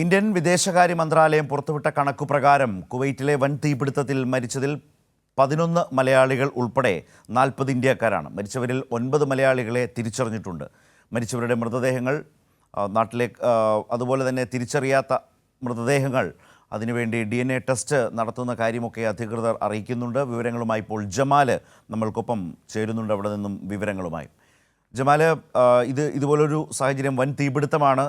Indian വിദേശകാര്യ മന്ത്രാലയം പുറത്തുവിട്ട കണക്കുപ്രകാരം കുവൈറ്റിലെ വൻ തീപിടുത്തത്തിൽ മരിച്ചതിൽ പതിനൊന്ന് മലയാളികൾ ഉൾപ്പെടെ നാൽപ്പത് ഇന്ത്യക്കാരാണ്. മരിച്ചവരിൽ ഒൻപത് മലയാളികളെ തിരിച്ചറിഞ്ഞിട്ടുണ്ട്. മരിച്ചവരുടെ മൃതദേഹങ്ങൾ നാട്ടിലെ അതുപോലെ തന്നെ തിരിച്ചറിയാത്ത മൃതദേഹങ്ങൾ അതിനുവേണ്ടി ഡി എൻ എ ടെസ്റ്റ് നടത്തുന്ന കാര്യമൊക്കെ അധികൃതർ അറിയിക്കുന്നുണ്ട്. വിവരങ്ങളുമായി ഇപ്പോൾ ജമാൽ നമ്മൾക്കൊപ്പം ചേരുന്നുണ്ട് അവിടെ നിന്നും വിവരങ്ങളുമായി. ജമാൽ ആ, ഇത് ഇതുപോലൊരു സാഹചര്യം വൻ തീപിടുത്തമാണ്.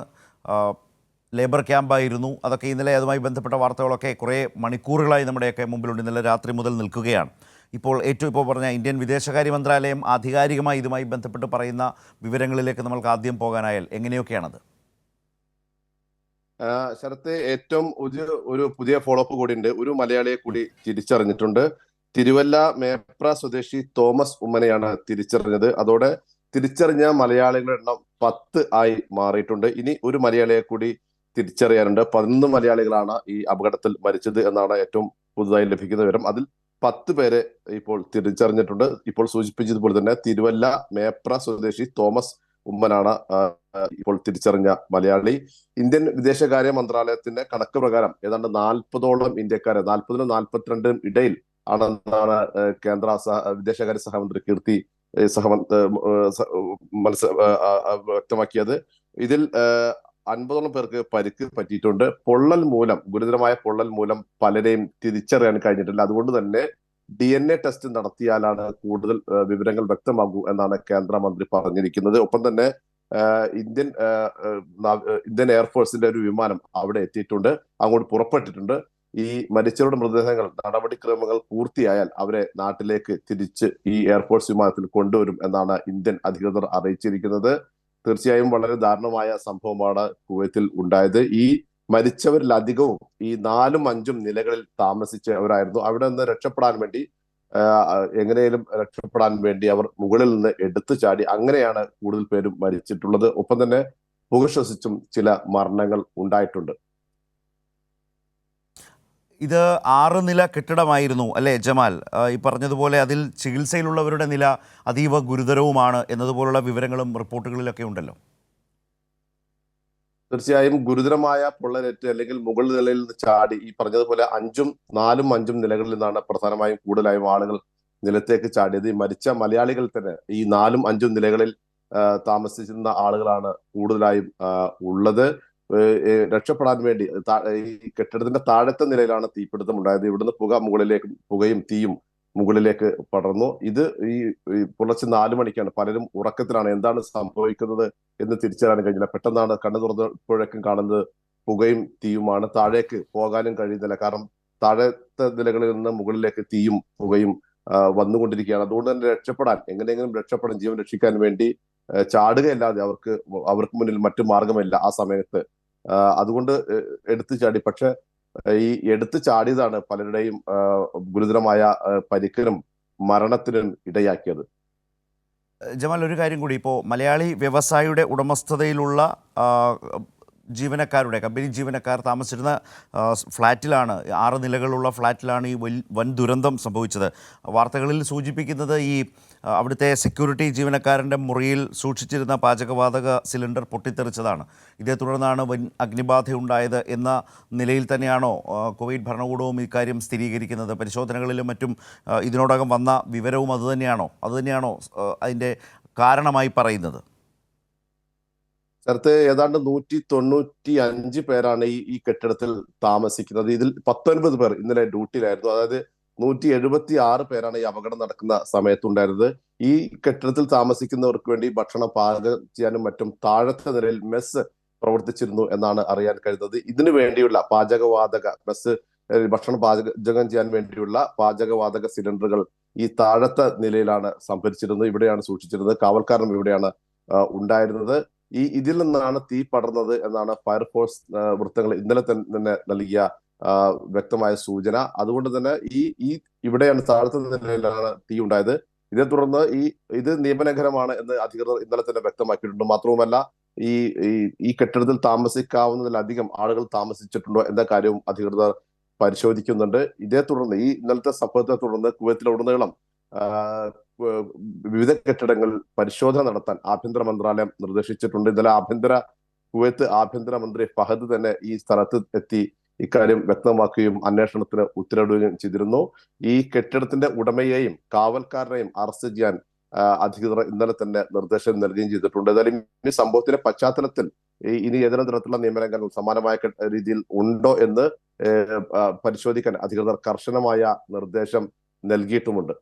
ലേബർ ക്യാമ്പായിരുന്നു. അതൊക്കെ ഇന്നലെ അതുമായി ബന്ധപ്പെട്ട വാർത്തകളൊക്കെ കുറേ മണിക്കൂറുകളായി നമ്മുടെയൊക്കെ മുമ്പിലുണ്ട്. ഇന്നലെ രാത്രി മുതൽ നിൽക്കുകയാണ്. ഇപ്പോൾ ഏറ്റവും ഇപ്പോൾ പറഞ്ഞ ഇന്ത്യൻ വിദേശകാര്യ മന്ത്രാലയം ആധികാരികമായി ഇതുമായി ബന്ധപ്പെട്ട് പറയുന്ന വിവരങ്ങളിലേക്ക് നമ്മൾക്ക് ആദ്യം പോകാനായാൽ എങ്ങനെയൊക്കെയാണത്? ശരത്ത് ഏറ്റവും ഒരു ഒരു പുതിയ ഫോളോ അപ്പ് കൂടി ഉണ്ട് ഒരു മലയാളിയെ കൂടി തിരിച്ചറിഞ്ഞിട്ടുണ്ട്. തിരുവല്ല മേപ്ര സ്വദേശി തോമസ് ഉമ്മനെയാണ് തിരിച്ചറിഞ്ഞത്. അതോടെ തിരിച്ചറിഞ്ഞ മലയാളികളുടെ എണ്ണം പത്ത് ആയി മാറിയിട്ടുണ്ട്. ഇനി ഒരു മലയാളിയെ കൂടി തിരിച്ചറിയാനുണ്ട്. പതിനൊന്ന് മലയാളികളാണ് ഈ അപകടത്തിൽ മരിച്ചത് എന്നാണ് ഏറ്റവും പുതുതായി ലഭിക്കുന്ന വിവരം. അതിൽ പത്ത് പേരെ ഇപ്പോൾ തിരിച്ചറിഞ്ഞിട്ടുണ്ട്. ഇപ്പോൾ സൂചിപ്പിച്ചതുപോലെ തന്നെ തിരുവല്ല മേപ്ര സ്വദേശി തോമസ് ഉമ്മനാണ് ഇപ്പോൾ തിരിച്ചറിഞ്ഞ മലയാളി. ഇന്ത്യൻ വിദേശകാര്യ മന്ത്രാലയത്തിന്റെ കണക്ക് പ്രകാരം ഏതാണ്ട് നാൽപ്പതോളം ഇന്ത്യക്കാരെ നാൽപ്പതിനും നാൽപ്പത്തിരണ്ടിനും ഇടയിൽ ആണെന്നാണ് കേന്ദ്ര വിദേശകാര്യ സഹമന്ത്രി കീർത്തി സഹമന്ത് സഹമ- ഏഹ്, ഏഹ്, സ- മനസ്സ് ഏഹ്, ആ, ആ, വ്യക്തമാക്കിയത്. ഇതിൽ അൻപതോളം പേർക്ക് പരിക്ക് പറ്റിയിട്ടുണ്ട്. പൊള്ളൽ മൂലം ഗുരുതരമായ പൊള്ളൽ മൂലം പലരെയും തിരിച്ചറിയാൻ കഴിഞ്ഞിട്ടില്ല. അതുകൊണ്ട് തന്നെ ഡി എൻ എ ടെസ്റ്റ് നടത്തിയാലാണ് കൂടുതൽ വിവരങ്ങൾ വ്യക്തമാകൂ എന്നാണ് കേന്ദ്രമന്ത്രി പറഞ്ഞിരിക്കുന്നത്. ഒപ്പം തന്നെ ഇന്ത്യൻ ഇന്ത്യൻ എയർഫോഴ്സിന്റെ ഒരു വിമാനം അവിടെ എത്തിയിട്ടുണ്ട്. അങ്ങോട്ട് പുറപ്പെട്ടിട്ടുണ്ട്. ഈ മരിച്ചവരുടെ മൃതദേഹങ്ങൾ നടപടിക്രമങ്ങൾ പൂർത്തിയായാൽ അവരെ നാട്ടിലേക്ക് തിരിച്ച് ഈ എയർഫോഴ്സ് വിമാനത്തിൽ കൊണ്ടുവരും എന്നാണ് ഇന്ത്യൻ അധികൃതർ അറിയിച്ചിരിക്കുന്നത്. തീർച്ചയായും വളരെ ദാരുണമായ സംഭവമാണ് കുവൈത്തിൽ ഉണ്ടായത്. ഈ മരിച്ചവരിലധികവും ഈ നാലും അഞ്ചും നിലകളിൽ താമസിച്ചവരായിരുന്നു. അവിടെ നിന്ന് രക്ഷപ്പെടാൻ വേണ്ടി എങ്ങനെയും രക്ഷപ്പെടാൻ വേണ്ടി അവർ മുകളിൽ നിന്ന് എടുത്തു ചാടി. അങ്ങനെയാണ് കൂടുതൽ പേരും മരിച്ചിട്ടുള്ളത്. ഒപ്പം തന്നെ പുക ശ്വസിച്ചും ചില മരണങ്ങൾ ഉണ്ടായിട്ടുണ്ട്. ഇത് ആറ് നില കെട്ടിടമായിരുന്നു അല്ലേ ജമാൽ? ഈ പറഞ്ഞതുപോലെ അതിൽ ചികിത്സയിലുള്ളവരുടെ നില അതീവ ഗുരുതരവുമാണ് എന്നതുപോലുള്ള വിവരങ്ങളും റിപ്പോർട്ടുകളിലൊക്കെ ഉണ്ടല്ലോ. തീർച്ചയായും ഗുരുതരമായ പൊള്ളലേറ്റ് അല്ലെങ്കിൽ മുകൾ നിലയിൽ നിന്ന് ചാടി ഈ പറഞ്ഞതുപോലെ അഞ്ചും നാലും അഞ്ചും നിലകളിൽ നിന്നാണ് പ്രധാനമായും കൂടുതലായും ആളുകൾ നിലത്തേക്ക് ചാടിയത്. ഈ മരിച്ച മലയാളികൾ തന്നെ ഈ നാലും അഞ്ചും നിലകളിൽ താമസിച്ചിരുന്ന ആളുകളാണ് കൂടുതലായും ഉള്ളത്. രക്ഷപ്പെടാൻ വേണ്ടി ഈ കെട്ടിടത്തിന്റെ താഴത്തെ നിലയിലാണ് തീപിടുത്തം ഉണ്ടായത്. ഇവിടുന്ന് പുക മുകളിലേക്ക് പുകയും തീയും മുകളിലേക്ക് പടർന്നു. ഇത് ഈ പുലർച്ചെ നാലു മണിക്കാണ്. പലരും ഉറക്കത്തിലാണ്. എന്താണ് സംഭവിക്കുന്നത് എന്ന് തിരിച്ചറിയാൻ കഴിഞ്ഞില്ല. പെട്ടെന്നാണ് കണ്ണു തുറന്നപ്പോഴേക്കും കാണുന്നത് പുകയും തീയുമാണ്. താഴേക്ക് പോകാനും കഴിയുന്നില്ല. കാരണം താഴത്തെ നിലകളിൽ നിന്ന് മുകളിലേക്ക് തീയും പുകയും വന്നുകൊണ്ടിരിക്കുകയാണ്. അതുകൊണ്ട് തന്നെ രക്ഷപ്പെടാൻ എങ്ങനെയെങ്കിലും രക്ഷപ്പെടാൻ ജീവൻ രക്ഷിക്കാൻ വേണ്ടി ചാടുകയല്ലാതെ അവർക്ക് അവർക്ക് മുന്നിൽ മറ്റു മാർഗമില്ല. ആ സമയത്ത് അതുകൊണ്ട് എടുത്തു ചാടി. പക്ഷെ ഈ എടുത്തു ചാടിയതാണ് പലരുടെയും ഗുരുതരമായ പരിക്കിനും മരണത്തിനും ഇടയാക്കിയത്. ജമാൽ ഒരു കാര്യം കൂടി. ഇപ്പോൾ മലയാളി വ്യവസായിയുടെ ഉടമസ്ഥതയിലുള്ള ജീവനക്കാരുടെ കമ്പനി ജീവനക്കാർ താമസിച്ചിരുന്ന ഫ്ലാറ്റിലാണ് ആറ് നിലകളുള്ള ഫ്ലാറ്റിലാണ് ഈ വൻ ദുരന്തം സംഭവിച്ചത്. വാർത്തകളിൽ സൂചിപ്പിക്കുന്നത് ഈ അവിടുത്തെ സെക്യൂരിറ്റി ജീവനക്കാരന്റെ മുറിയിൽ സൂക്ഷിച്ചിരുന്ന പാചകവാതക സിലിണ്ടർ പൊട്ടിത്തെറിച്ചതാണ്. ഇതേ തുടർന്നാണ് വൻ അഗ്നിബാധയുണ്ടായത് എന്ന നിലയിൽ തന്നെയാണോ കോവിഡ് ഭരണകൂടവും ഇക്കാര്യം സ്ഥിരീകരിക്കുന്നത്? പരിശോധനകളിലും മറ്റും ഇതിനോടകം വന്ന വിവരവും അതുതന്നെയാണോ അതുതന്നെയാണോ അതിന്റെ കാരണമായി പറയുന്നത്? സ്ഥലത്ത് ഏതാണ്ട് നൂറ്റി തൊണ്ണൂറ്റി അഞ്ച് പേരാണ് ഈ ഈ കെട്ടിടത്തിൽ താമസിക്കുന്നത്. ഇതിൽ പത്തൊൻപത് പേർ ഇന്നലെ ഡ്യൂട്ടിയിലായിരുന്നു. അതായത് നൂറ്റി എഴുപത്തി ആറ് പേരാണ് ഈ അപകടം നടക്കുന്ന സമയത്തുണ്ടായിരുന്നത്. ഈ കെട്ടിടത്തിൽ താമസിക്കുന്നവർക്ക് വേണ്ടി ഭക്ഷണം പാചകം ചെയ്യാനും മറ്റും താഴത്തെ നിലയിൽ മെസ്സ് പ്രവർത്തിച്ചിരുന്നു എന്നാണ് അറിയാൻ കഴിയുന്നത്. ഇതിനു വേണ്ടിയുള്ള പാചകവാതക മെസ്സ് ഭക്ഷണം പാചകം ചെയ്യാൻ വേണ്ടിയുള്ള പാചകവാതക സിലിണ്ടറുകൾ ഈ താഴത്തെ നിലയിലാണ് സംഭരിച്ചിരുന്നത്. ഇവിടെയാണ് സൂക്ഷിച്ചിരുന്നത്. കാവൽക്കാരനും ഇവിടെയാണ് ഉണ്ടായിരുന്നത്. ഈ ഇതിൽ നിന്നാണ് തീ പടർന്നത് എന്നാണ് ഫയർഫോഴ്സ് വൃത്തങ്ങൾ ഇന്നലെ തന്നെ നൽകിയ വ്യക്തമായ സൂചന. അതുകൊണ്ട് തന്നെ ഈ ഈ ഇവിടെയാണ് താഴത്തെ നിലയിലാണ് തീ ഉണ്ടായത്. ഇതേ തുടർന്ന് ഈ ഇത് നിയമലംഘനമാണ് എന്ന് അധികൃതർ ഇന്നലെ തന്നെ വ്യക്തമാക്കിയിട്ടുണ്ട്. മാത്രവുമല്ല ഈ ഈ കെട്ടിടത്തിൽ താമസിക്കാവുന്നതിലധികം ആളുകൾ താമസിച്ചിട്ടുണ്ടോ എന്ന കാര്യവും അധികൃതർ പരിശോധിക്കുന്നുണ്ട്. ഇതേ തുടർന്ന് ഈ ഇന്നലത്തെ സംഭവത്തെ തുടർന്ന് കുവൈത്തിലുടനീളം വിവിധ കെട്ടിടങ്ങളിൽ പരിശോധന നടത്താൻ ആഭ്യന്തര മന്ത്രാലയം നിർദ്ദേശിച്ചിട്ടുണ്ട്. ഇന്നലെ ആഭ്യന്തര കുവൈത്ത് ആഭ്യന്തര മന്ത്രി ഫഹദ് തന്നെ ഈ സ്ഥലത്ത് എത്തി ഇക്കാര്യം വ്യക്തമാക്കുകയും അന്വേഷണത്തിന് ഉത്തരവിടുകയും ചെയ്തിരുന്നു. ഈ കെട്ടിടത്തിന്റെ ഉടമയെയും കാവൽക്കാരനെയും അറസ്റ്റ് ചെയ്യാൻ അധികൃതർ ഇന്നലെ തന്നെ നിർദ്ദേശം നൽകുകയും ചെയ്തിട്ടുണ്ട്. ഏതായാലും ഈ സംഭവത്തിന്റെ പശ്ചാത്തലത്തിൽ ഇനി ഏതെങ്കിലും തരത്തിലുള്ള നിയമലംഘനങ്ങൾ സമാനമായ രീതിയിൽ ഉണ്ടോ എന്ന് പരിശോധിക്കാൻ അധികൃതർ കർശനമായ നിർദ്ദേശം നൽകിയിട്ടുമുണ്ട്.